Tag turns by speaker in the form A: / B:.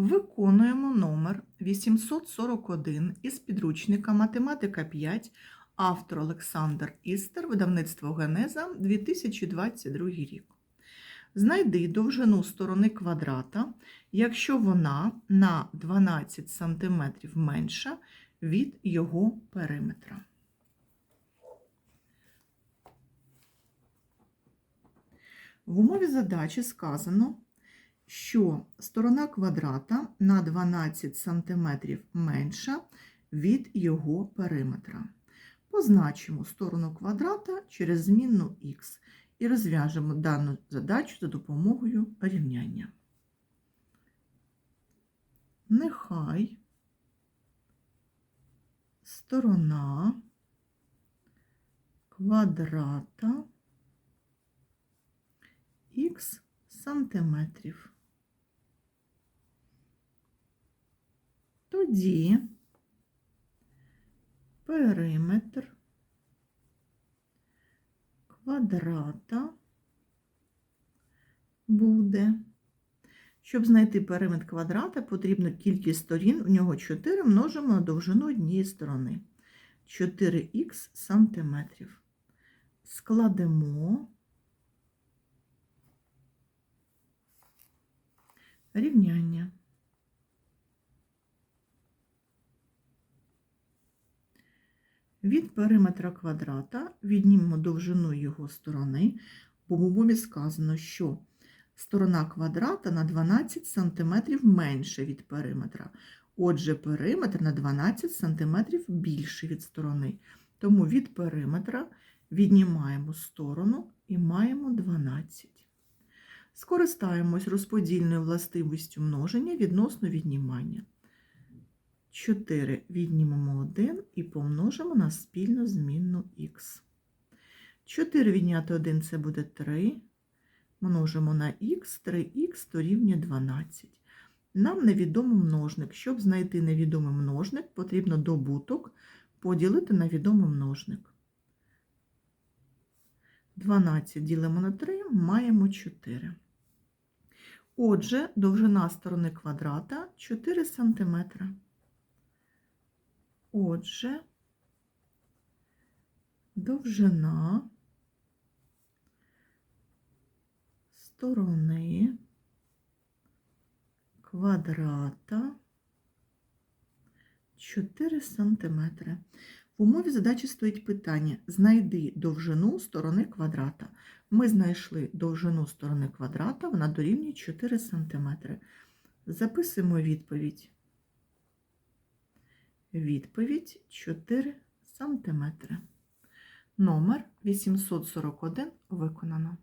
A: Виконуємо номер 841 із підручника Математика 5, автор Олександр Істер, видавництво Генеза, 2022 рік. Знайди довжину сторони квадрата, якщо вона на 12 см менша від його периметра. В умові задачі сказано, що сторона квадрата на 12 см менша від його периметра. Позначимо сторону квадрата через змінну х і розв'яжемо дану задачу за допомогою рівняння. Нехай сторона квадрата х сантиметрів. Тоді периметр квадрата буде. Щоб знайти периметр квадрата, потрібно кількість сторін, в нього 4 множимо на довжину однієї сторони. 4х сантиметрів. Складемо рівняння. Від периметра квадрата віднімемо довжину його сторони, бо в умові сказано, що сторона квадрата на 12 см менше від периметра. Отже, периметр на 12 см більший від сторони. Тому від периметра віднімаємо сторону і маємо 12. Скористаємось розподільною властивістю множення відносно віднімання. 4 віднімемо 1 і помножимо на спільну змінну х. 4 відняти 1 це буде 3. Множимо на х, 3х дорівнює 12. Нам невідомий множник. Щоб знайти невідомий множник, потрібно добуток поділити на відомий множник. 12 ділимо на 3, маємо 4. Отже, довжина сторони квадрата 4 см. Отже, довжина сторони квадрата 4 см. В умові задачі стоїть питання: знайди довжину сторони квадрата. Ми знайшли довжину сторони квадрата, вона дорівнює 4 см. Записуємо відповідь. Відповідь 4 см. Номер 841 виконано.